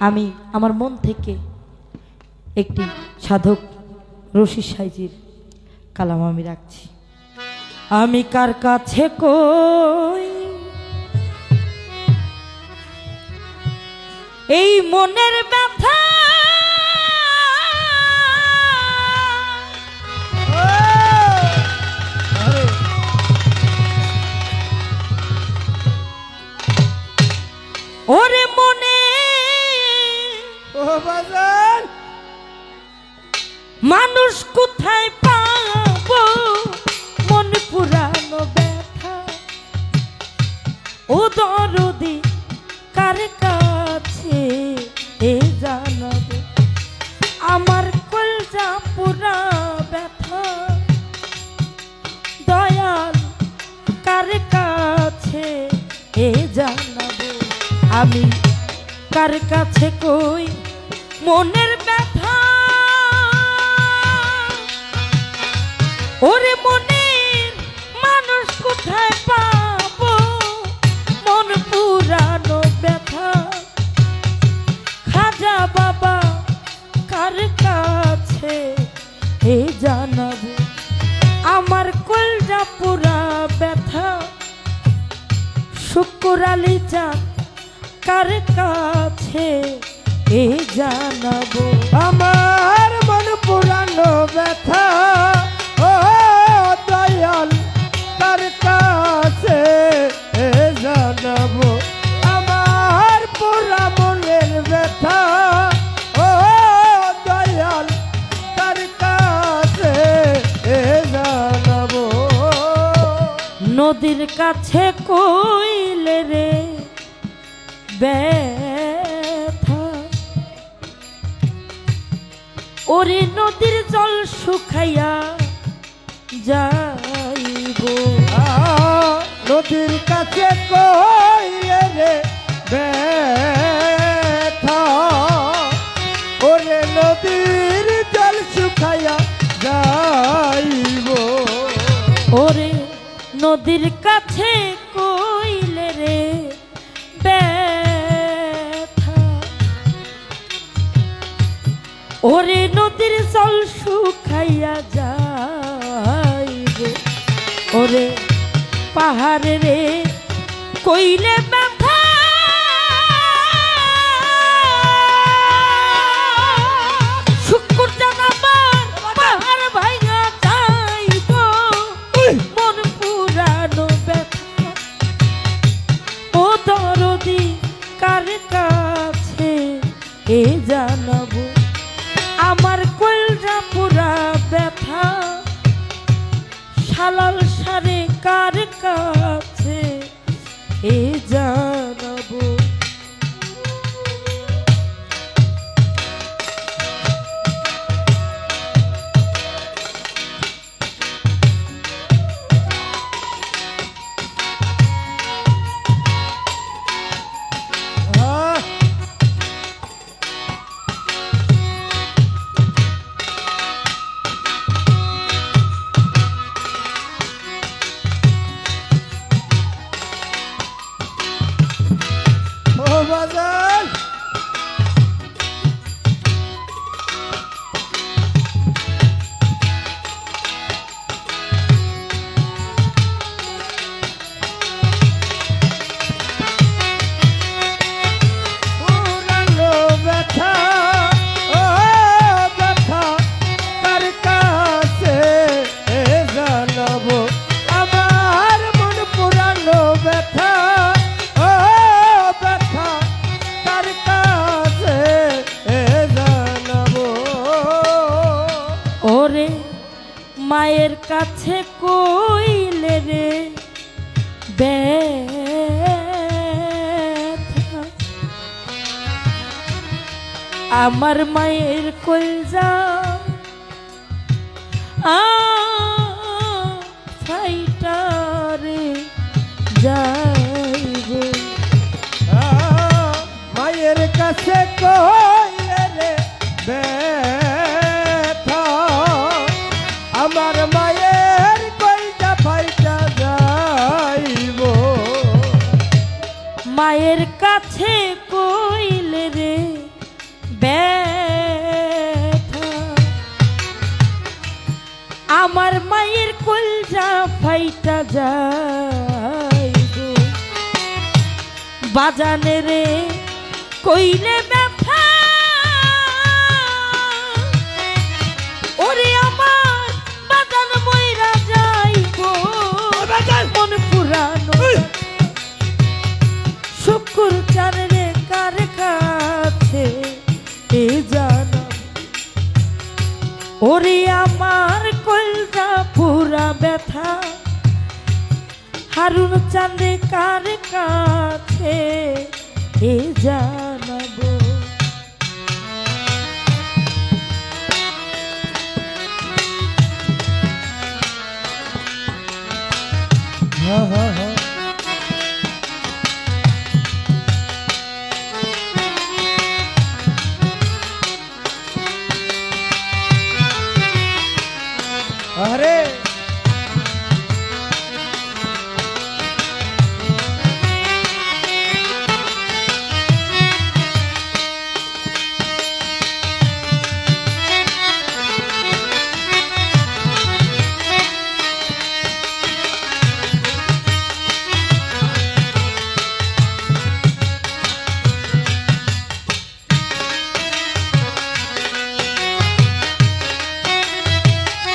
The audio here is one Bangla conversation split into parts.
আমি আমার মন থেকে একটি সাধক রশি সাইজির কালাম আমি রাখছি। আমি কার কাছে কই? এই মনের ব্যথা। ওরে কার কাছে কই? মনের ব্যথা। ওরে মনের মানুষ কোথায় পাবো? মন পুরানো ব্যথা। খাজা বাবা, কার কাছে? এ জানাব, আমার কলজা পুরা ব্যথা। শুকুর আলী চাঁদ, কার এ জানাব। আমার মন পুরানো ব্যথা। ও দয়াল তার কাছে জানাব। আমার পুরা মনের ব্যথা। ও দয়াল তার কাছে জানাব। নদীর কাছে কইলে রে ব্যথা ওরে নদীর জল শুকাইয়া যাইব। নদীর কাছে কইলে রে ব্যথা। ওরে নদীর জল শুকাইয়া যাইব। ওরে নদীর কাছে ওরে নদীর জল শুকাইয়া যাইবে। ওরে পাহাড়ে রে কইলে ব্যথা আমার মায়ের কলজা। আইটারে যাইবে মায়ের কাছে কইলে বাজানে রে কইলে ব্যথা। ওরে আমার বাজান মইরা যাইব মন পুরানো। শুকুর চারে কার কাছে এ জানা। ওরে আমার কলজা পুরা ব্যথা। হারুন চাঁদে কার কাছে এ জানাব। হা হা হা।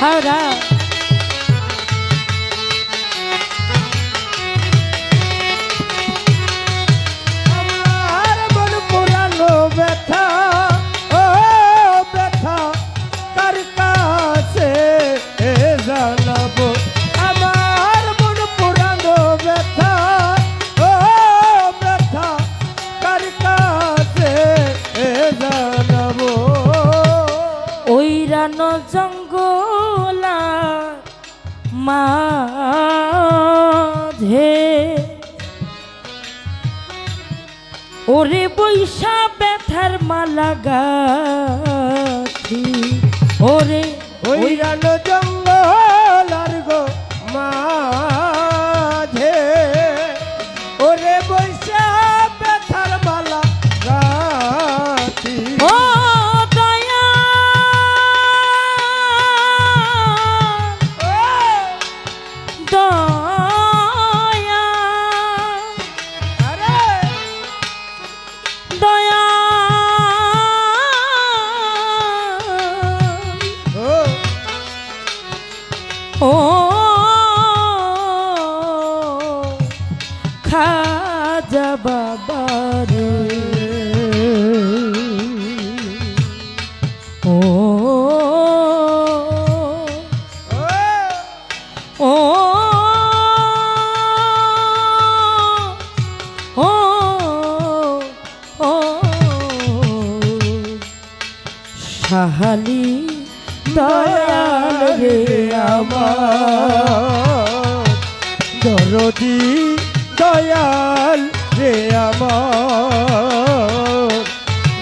हरा মাঝে। ওরে বৈশা ব্যথার মালা গাথি। ওরে ওই রানো জঙ্গল আর গো মাঝে।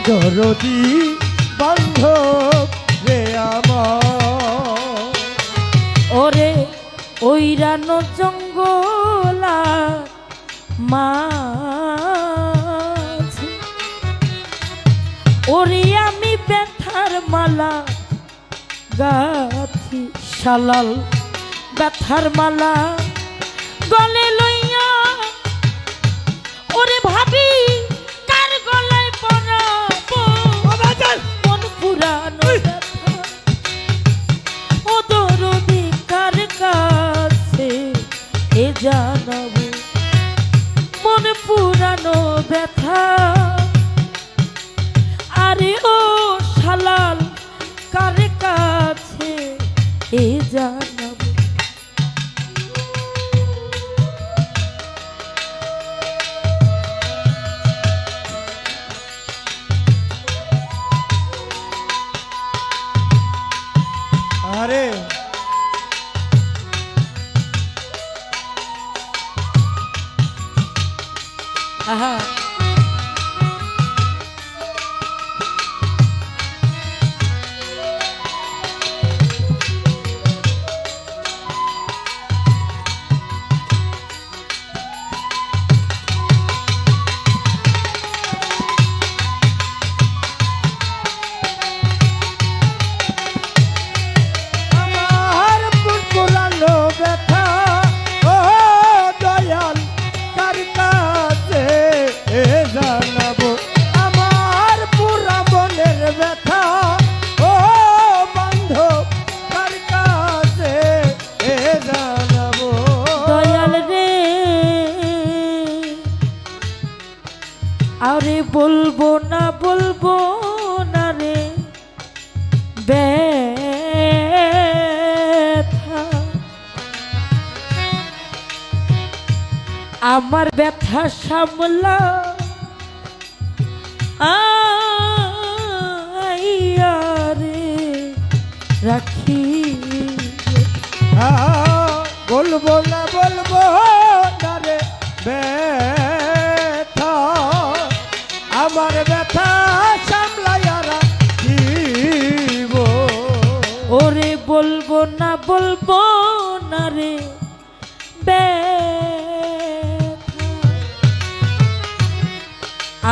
দরদি বান্ধব রে আমার। ওরে ওই রানো জঙ্গলা মাছ। ওরে আমি ব্যথার মালা গাথি শালাল, ব্যথার মালা গলে না বলব না রে। আমার ব্যথা সামলা। আইয়া রে, রাখি। বলব না বলব না রে। ব্যথা আমার ব্যথা সামলাইয়ারা জীব ওরে বলব না বলব না রে।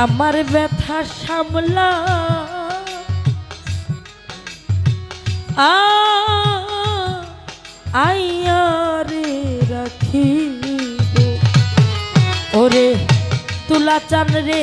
আমার ব্যথা সামলা। আ আইয়া রে রাখিব। ওরে তুলা চান রে।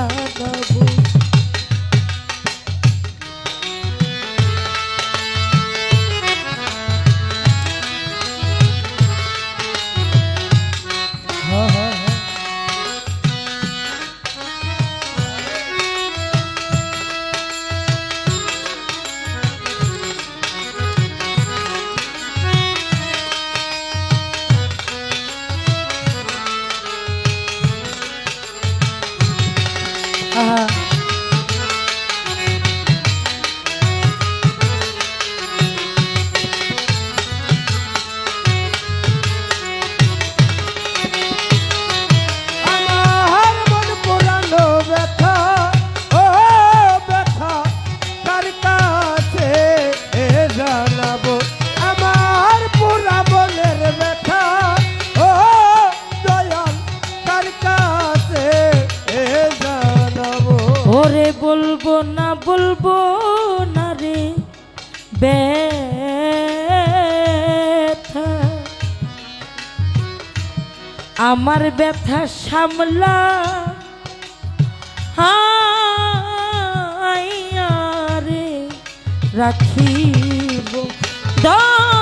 বলব না রে ব্যথা। আমার ব্যথা সামলা রে রাখিব। দয়ামা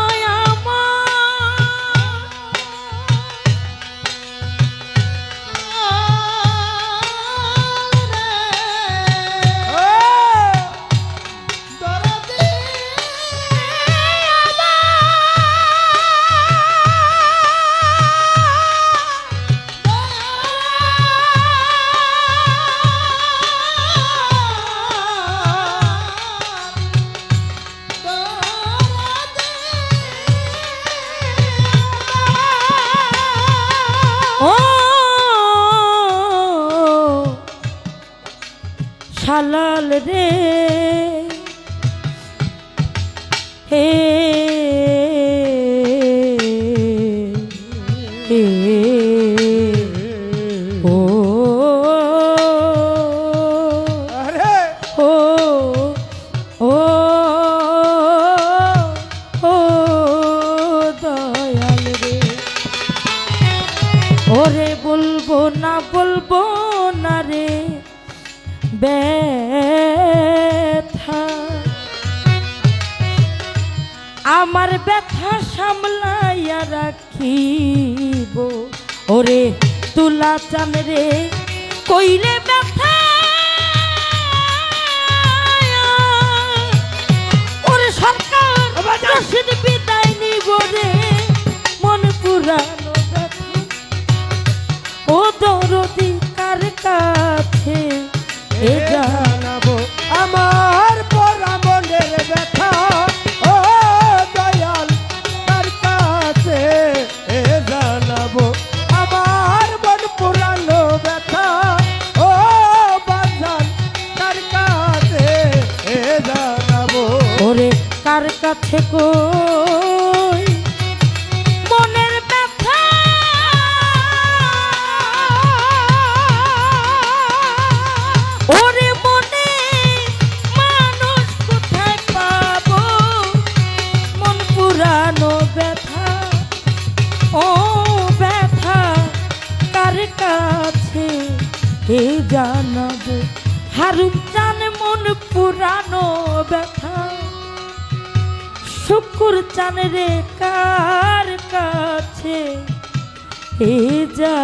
হে আমার ব্যথা সামলাইয়া রাখিব। ওরে তুলা চান রে কইলে ব্যথা ওরে সরকার বিদায় নিব রে। মন পুরানো ও দরদি কার কাছে? এ জানাব। আমার আছে কই? মনের ব্যথা। ওরে মনে মন পুরানো ব্যথা। ও ব্যথা কাছে হারুম জান মন পুরানো ব্যথা। শুকুর চান কার কাছে এ যা